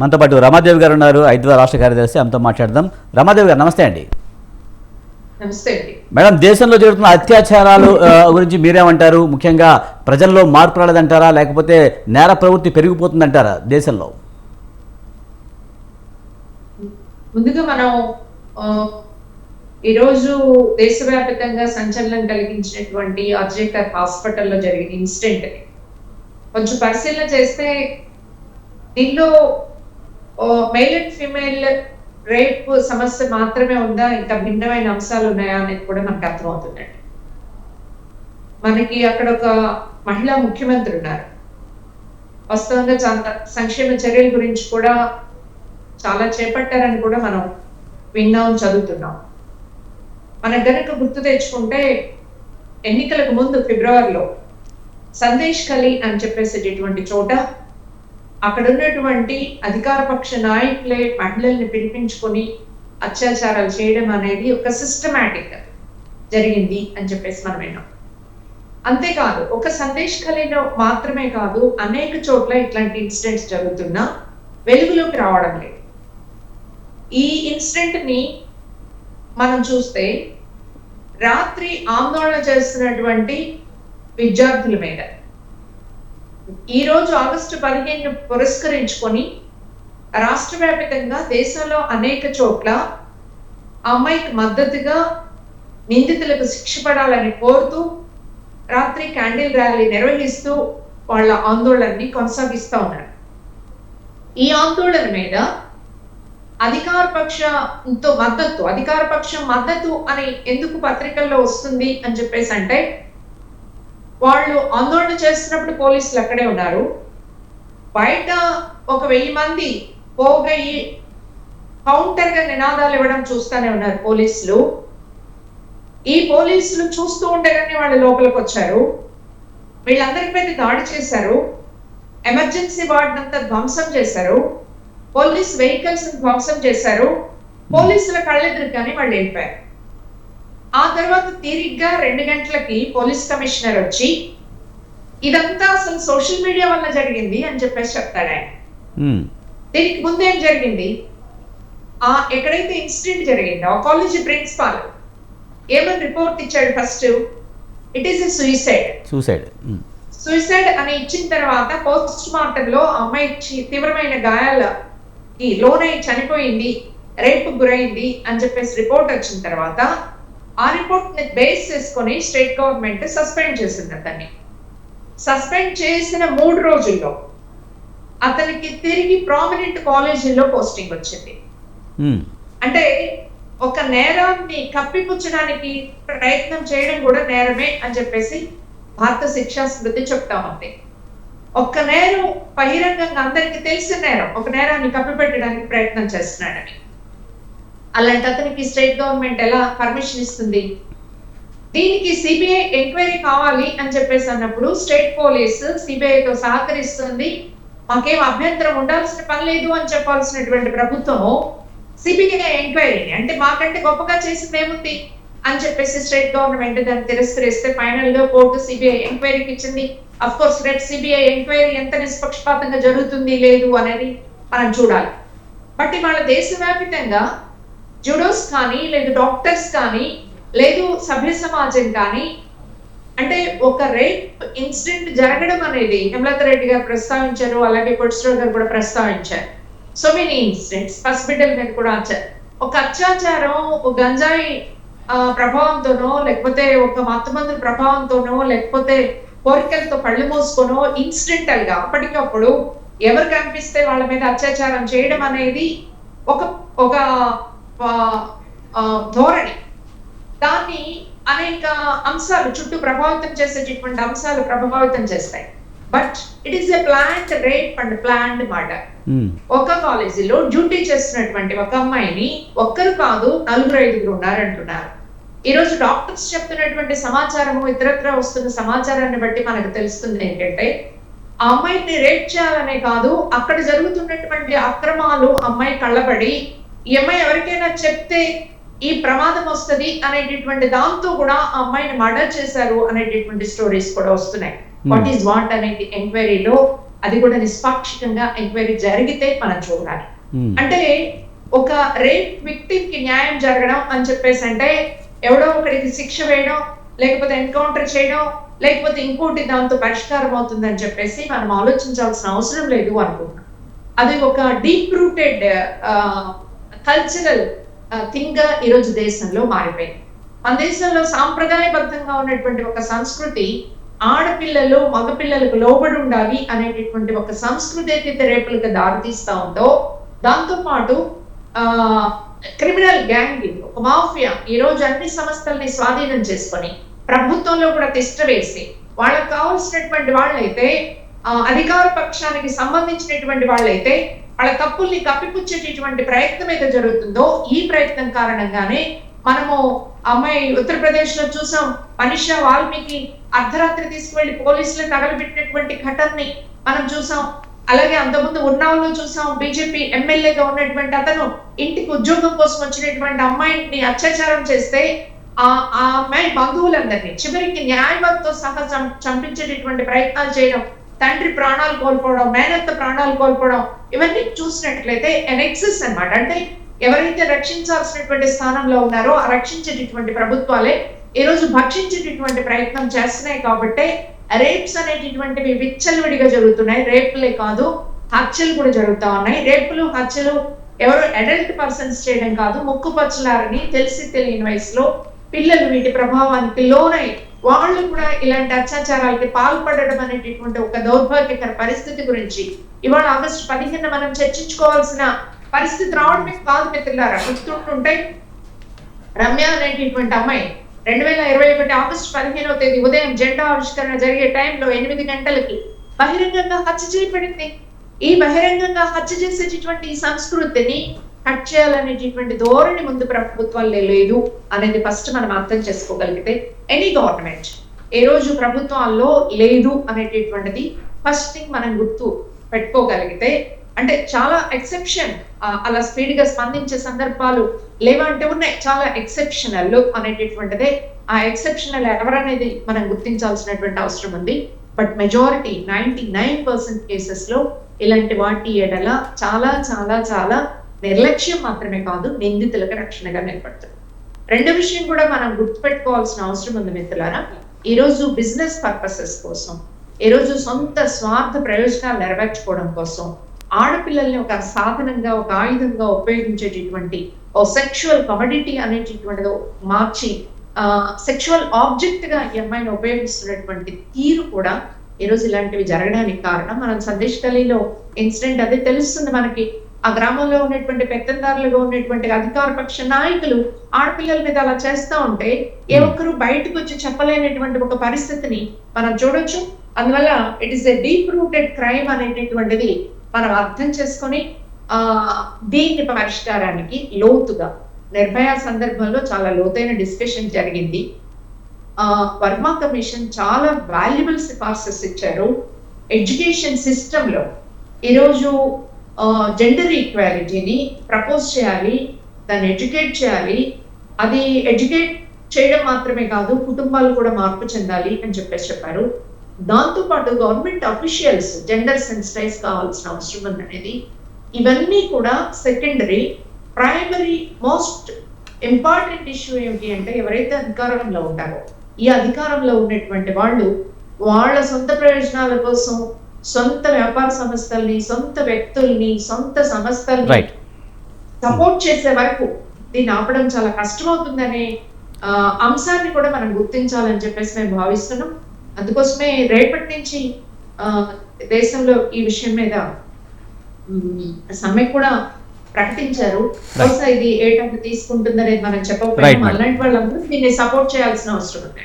మనతో పాటు రమాదేవి గారు ఉన్నారు హైదరాబాద్ రాష్ట్ర కార్యదర్శి. ఆమెతో మాట్లాడదాం. రమాదేవి గారు నమస్తే అండి. మేడం దేశంలో జరుగుతున్న అత్యాచారాలు గురించి మీరేమంటారు? ముఖ్యంగా ప్రజల్లో మార్పు రాలేదంటారా? లేకపోతే నేర ప్రవృత్తి పెరిగిపోతుందంటారా దేశంలో? ముందుగా మనం ఈరోజు దేశవ్యాప్తంగా సంచలనం కలిగించినటువంటి అర్జేకర్ హాస్పిటల్లో జరిగిన ఇన్సిడెంట్ కొంచెం పరిశీలన చేస్తే దీనిలో మేల్ అండ్ ఫీమేల్ రేప్ సమస్య మాత్రమే ఉందా? ఇంకా భిన్నమైన అంశాలు ఉన్నాయా అనేది కూడా మనకు అర్థమవుతుందండి. మనకి అక్కడ ఒక మహిళా ముఖ్యమంత్రి ఉన్నారు. వాస్తవంగా చాలా సంక్షేమ చర్యల గురించి కూడా చాలా చేపట్టారని కూడా మనం విన్నాం చదువుతున్నాం. మన గనక గుర్తు తెచ్చుకుంటే ఎన్నికలకు ముందు ఫిబ్రవరిలో సందేశ్ కలి అని చెప్పేసేటటువంటి చోట అక్కడ ఉన్నటువంటి అధికార పక్ష నాయకులే మహిళల్ని పిలిపించుకొని అత్యాచారాలు చేయడం అనేది ఒక సిస్టమాటిక్ జరిగింది అని చెప్పేసి మనం విన్నాం. అంతేకాదు ఒక సందేశ్ కళలో మాత్రమే కాదు అనేక చోట్ల ఇట్లాంటి ఇన్సిడెంట్స్ జరుగుతున్నా వెలుగులోకి రావడం లేదు. ఈ ఇన్సిడెంట్ని మనం చూస్తే రాత్రి ఆందోళన చేస్తున్నటువంటి విద్యార్థుల మీద ఈ రోజు ఆగస్టు పదిహేను పురస్కరించుకొని రాష్ట్ర వ్యాప్తంగా దేశంలో అనేక చోట్ల అమ్మాయికి మద్దతుగా నిందితులకు శిక్ష పడాలని కోరుతూ రాత్రి క్యాండిల్ ర్యాలీ నిర్వహిస్తూ వాళ్ళ ఆందోళనని కొనసాగిస్తూ ఉన్నారు. ఈ ఆందోళన మీద అధికార పక్షంతో మద్దతు అధికార పక్షం మద్దతు అని ఎందుకు పత్రికల్లో వస్తుంది అని చెప్పేసి అంటే వాళ్ళు ఆందోళన చేస్తున్నప్పుడు పోలీసులు అక్కడే ఉన్నారు. బయట ఒక వెయ్యి మంది పోగయ్యి కౌంటర్గా నినాదాలు ఇవ్వడం చూస్తూనే ఉన్నారు పోలీసులు. ఈ పోలీసులు చూస్తూ ఉండగానే వాళ్ళు లోపలికి వచ్చారు. వీళ్ళందరి మీద దాడి చేశారు. ఎమర్జెన్సీ వార్డ్ అంతా ధ్వంసం చేశారు. పోలీస్ వెహికల్స్ ధ్వంసం చేశారు. పోలీసుల కళ్ళెదురు కానీ వాళ్ళు వెళ్ళిపోయారు. ఆ తర్వాత తీరిగ్గా రెండు గంటలకి పోలీస్ కమిషనర్ వచ్చి ఇదంతా అసలు సోషల్ మీడియా వల్ల జరిగింది అని చెప్పేసి చెప్తాడు ఆయన. దీనికి ముందు ఏం జరిగింది? ఆ ఎక్కడైతే ఇన్సిడెంట్ జరిగిందో ఆ కాలేజీ ప్రిన్సిపాల్ ఏమని రిపోర్ట్ ఇచ్చాడు first? It is a suicide. Suicide. Suicide అని ఇచ్చిన తర్వాత పోస్ట్ మార్టం లో అమ్మాయి తీవ్రమైన గాయాలకి లోనై చనిపోయింది రేపు గురైంది అని చెప్పేసి రిపోర్ట్ వచ్చిన తర్వాత ఆ రిపోర్ట్ని బేస్ చేసుకొని స్టేట్ గవర్నమెంట్ సస్పెండ్ చేసింది అతన్ని. సస్పెండ్ చేసిన మూడు రోజుల్లో అతనికి తిరిగి ప్రామినెంట్ కాలేజీలో పోస్టింగ్ వచ్చింది. ఉమ్, అంటే ఒక నేరాన్ని కప్పిపుచ్చడానికి ప్రయత్నం చేయడం కూడా నేరమే అని చెప్పేసి భారత శిక్షా స్మృతి చెప్తా ఉంది. ఒక్క నేరం బహిరంగంగా అందరికి తెలిసిన నేరం ఒక నేరాన్ని కప్పిపెట్టడానికి ప్రయత్నం చేస్తున్నాడని. అలాంటి అతనికి స్టేట్ గవర్నమెంట్ ఎలా పర్మిషన్ ఇస్తుంది? దీనికి సిబిఐ ఎంక్వైరీ కావాలి అని చెప్పేసి అన్నప్పుడు స్టేట్ పోలీస్ సిబిఐతో సహకరిస్తుంది. మాకేం అభ్యంతరం ఉండాల్సిన పని లేదు అని చెప్పాల్సినటువంటి ప్రభుత్వము సిబిఐ ఎంక్వైరీని అంటే మాకంటే గొప్పగా చేసింది ఏముంది? అని చెప్పేసి స్టేట్ గవర్నమెంట్ దాన్ని తిరస్కరిస్తే ఫైనల్గా కోర్టు సిబిఐ ఎంక్వైరీకి ఇచ్చింది. అఫ్ కోర్స్ రేపు సిబిఐ ఎంక్వైరీ ఎంత నిష్పక్షపాతంగా జరుగుతుంది లేదు అనేది మనం చూడాలి. బట్ ఇవాళ దేశవ్యాప్తంగా జుడోస్ కానీ లేదు డాక్టర్స్ కానీ లేదు సభ్య సమాజం కానీ అంటే ఒక రేప్ ఇన్సిడెంట్ జరగడం అనేది హేమలత రెడ్డి గారు ప్రస్తావించారు అలాగే కొట్స్ట్రో గారు కూడా ప్రస్తావించారు. సో మెనీ ఇన్సిడెంట్స్ హాస్పిటల్ మీద కూడా వచ్చారు ఒక అత్యాచారం ఒక గంజాయి ప్రభావంతోనో లేకపోతే ఒక మత్తుమందుల ప్రభావంతోనో లేకపోతే కోరికలతో పళ్ళు మూసుకోనో ఇన్సిడెంటల్గా అప్పటికప్పుడు ఎవరు కనిపిస్తే వాళ్ళ మీద అత్యాచారం చేయడం అనేది ఒక ఒక ధోరణి. దాన్ని అనేక అంశాలు చుట్టూ ప్రభావితం చేసేటటువంటి అంశాలు ప్రభావితం చేస్తాయి. But it is a plant rape and plant um, ఒక కాలేజీలో డ్యూటీ చేస్తున్నటువంటి ఒక అమ్మాయిని ఒక్కరు కాదు నలుగురు ఐదుగురు ఉన్నారంటున్నారు. ఈ రోజు డాక్టర్స్ చెప్తున్నటువంటి సమాచారము ఇతరత్ర వస్తున్న సమాచారాన్ని బట్టి మనకు తెలుస్తుంది ఏంటంటే ఆ అమ్మాయిని రేప్ చేయాలనే కాదు అక్కడ జరుగుతున్నటువంటి అక్రమాలు అమ్మాయి కళ్ళబడి ఈ అమ్మాయి ఎవరికైనా చెప్తే ఈ ప్రమాదం వస్తది అనేటటువంటి దాంతో కూడా ఆ అమ్మాయిని మర్డర్ చేశారు అనేటటువంటి స్టోరీస్ కూడా వస్తున్నాయి. వాట్ ఈస్ వాట్ అనేది ఎంక్వైరీలో అది కూడా నిష్పాక్షికంగా ఎంక్వైరీ జరిగితే మనం చూడాలి. ఉమ్. అంటే ఒక రేప్ విక్టిమ్కి న్యాయం జరగడం అని చెప్పేసి అంటే ఎవడో ఒకడికి శిక్ష వేయడం లేకపోతే ఎన్కౌంటర్ చేయడం లేకపోతే ఇంకోటి దాంతో పరిష్కారం అవుతుందని చెప్పేసి మనం ఆలోచించాల్సిన అవసరం లేదు అనుకుంటున్నాం. అది ఒక డీప్ రూటెడ్ కల్చరల్ థింగ్గా ఈరోజు దేశంలో మారిపోయింది మన దేశంలో సాంప్రదాయబద్ధంగా ఉన్నటువంటి ఒక సంస్కృతి ఆడపిల్లలు మగపిల్లలకు లోబడి ఉండాలి అనేటటువంటి ఒక సంస్కృతి అయితే రేపులకు దారితీస్తా ఉందో దాంతోపాటు ఆ క్రిమినల్ గ్యాంగింగ్ ఒక మాఫియా ఈ రోజు అన్ని సంస్థల్ని స్వాధీనం చేసుకొని ప్రభుత్వంలో కూడా తిష్ట వేసి వాళ్ళకి కావాల్సినటువంటి వాళ్ళైతే అధికార పక్షానికి సంబంధించినటువంటి వాళ్ళైతే వాళ్ళ తప్పుల్ని కప్పిపుచ్చేటటువంటి ప్రయత్నం అయితే జరుగుతుందో ఈ ప్రయత్నం కారణంగానే మనము అమ్మాయి ఉత్తరప్రదేశ్లో చూసాం మనిష వాల్మీకి అర్ధరాత్రి తీసుకువెళ్ళి పోలీసులు తగలబెట్టినటువంటి ఘటనని మనం చూసాం. అలాగే అంతకుముందు ఉన్నావులో చూసాం బీజేపీ ఎమ్మెల్యేగా ఉన్నటువంటి అతను ఇంటికి ఉద్యోగం కోసం వచ్చినటువంటి అమ్మాయిని అత్యాచారం చేస్తే ఆ ఆ అమ్మాయి బంధువులందరినీ చివరికి న్యాయవాదితో సహా చం- చంపించేటటువంటి ప్రయత్నాలు చేయడం తండ్రి ప్రాణాలు కోల్పోవడం మేనత్త ప్రాణాలు కోల్పోవడం ఇవన్నీ చూసినట్లయితే ఎనెక్సెస్ అన్నమాట. అంటే ఎవరైతే రక్షించాల్సినటువంటి స్థానంలో ఉన్నారో ఆ రక్షించేటటువంటి ప్రభుత్వాలే ఈ రోజు భక్షించేటటువంటి ప్రయత్నం చేస్తున్నాయి కాబట్టి రేప్స్ అనేటటువంటివి విచ్చలవిడిగా జరుగుతున్నాయి. రేపులే కాదు హత్యలు కూడా జరుగుతా ఉన్నాయి. రేపులు హత్యలు ఎవరు అడల్ట్ పర్సన్స్ చేయడం కాదు ముక్కు పచ్చలారని తెలిసి తెలియని వయసులో పిల్లలు వీటి ప్రభావానికి లోనై వాళ్ళు కూడా ఇలాంటి అత్యాచారాలకి పాల్పడడం అనేటటువంటి ఒక దౌర్భాగ్యకర పరిస్థితి గురించి ఇవాళ ఆగస్టు పదిహేను మనం చర్చించుకోవాల్సిన పరిస్థితి రావడమే కాదు మిత్రులారా గుర్తుంటుంటే రమ్య అనేటటువంటి అమ్మాయి రెండు వేల ఇరవై ఒకటి ఆగస్టు పదిహేనవ తేదీ ఉదయం జెండా ఆవిష్కరణ జరిగే టైంలో ఎనిమిది గంటలకి బహిరంగంగా హత్య చేయబడింది. ఈ బహిరంగంగా హత్య చేసేటటువంటి సంస్కృతిని కట్ చేయాలనేటటువంటి ధోరణి ముందు ప్రభుత్వాల్లో లేదు అనేది ఫస్ట్ మనం అర్థం చేసుకోగలిగితే ఎనీ గవర్నమెంట్ ఏ రోజు ప్రభుత్వాల్లో లేదు అనేటటువంటిది ఫస్ట్ థింగ్ మనం గుర్తు పెట్టుకోగలిగితే అంటే చాలా ఎక్సెప్షన్ అలా స్పీడ్గా స్పందించే సందర్భాలు లేవంటే ఉన్నాయి. చాలా ఎక్సెప్షనల్ అనేటటువంటిదే. ఆ ఎక్సెప్షనల్ ఎవరనేది మనం గుర్తించాల్సినటువంటి అవసరం ఉంది. But majority ninety nine percent కేసెస్లో ఇలాంటి వాటి ఎడల చాలా చాలా చాలా నిర్లక్ష్యం మాత్రమే కాదు నిందితులకు రక్షణగా నిలబడుతుంది. రెండో విషయం కూడా మనం గుర్తుపెట్టుకోవాల్సిన అవసరం ఉంది మిత్రులారా. ఈ రోజు బిజినెస్ పర్పసెస్ కోసం ఈ రోజు సొంత స్వార్థ ప్రయోజనాలు నెరవేర్చుకోవడం కోసం ఆడపిల్లల్ని ఒక సాధనంగా ఒక ఆయుధంగా ఉపయోగించేటటువంటి ఓ సెక్షువల్ కమడిటీ అనేటటువంటిది మార్చి సెక్షువల్ ఆబ్జెక్ట్గా ఈ అమ్మాయిని ఉపయోగిస్తున్నటువంటి తీరు కూడా ఈ రోజు ఇలాంటివి జరగడానికి కారణం. మనం సందేశ్ గలీలో ఇన్సిడెంట్ అదే తెలుస్తుంది మనకి. ఆ గ్రామంలో ఉన్నటువంటి పెత్తందారులుగా ఉన్నటువంటి అధికార పక్ష నాయకులు ఆడపిల్లల మీద అలా చేస్తా ఉంటే ఏ ఒక్కరు బయటకు వచ్చి చెప్పలేనటువంటి ఒక పరిస్థితిని మనం చూడొచ్చు. అందువల్ల it is a deep rooted crime అనేటటువంటిది మనం అర్థం చేసుకొని ఆ దీని పరిష్కారానికి లోతుగా నిర్భయ సందర్భంలో చాలా లోతైన డిస్కషన్ జరిగింది. ఆ వర్మ కమిషన్ చాలా వాల్యుబుల్ సిఫార్సెస్ ఇచ్చారు. ఎడ్యుకేషన్ సిస్టమ్లో ఈరోజు జెండర్ ఈక్వాలిటీని ప్రపోజ్ చేయాలి దాన్ని ఎడ్యుకేట్ చేయాలి. అది ఎడ్యుకేట్ చేయడం మాత్రమే కాదు కుటుంబాలు కూడా మార్పు చెందాలి అని చెప్పేసి చెప్పారు. దాంతో పాటు గవర్నమెంట్ అఫీషియల్స్ జెండర్ సెన్సిటైజ్ కావాల్సిన అవసరం ఉందనేది. ఇవన్నీ కూడా secondary primary most important issue ఏమిటి అంటే ఎవరైతే అధికారంలో ఉంటారో ఈ అధికారంలో ఉన్నటువంటి వాళ్ళు వాళ్ళ సొంత ప్రయోజనాల కోసం సొంత వ్యాపార సంస్థల్ని సొంత వ్యక్తుల్ని సొంత సంస్థల్ని రైట్ సపోర్ట్ చేసే వరకు దీన్ని ఆపడం చాలా కష్టమవుతుందనే ఆ, అంశాన్ని కూడా మనం గుర్తించాలని చెప్పేసి మేము భావిస్తున్నాం. అందుకోసమే రేపటి నుంచి దేశంలో ఈ విషయం మీద సమ్మె కూడా ప్రకటించారు. బహుశా ఇది ఏ టైం తీసుకుంటుందనేది మనం చెప్పకపోయినా. అలాంటి వాళ్ళందరూ దీన్ని సపోర్ట్ చేయాల్సిన అవసరం ఉంది.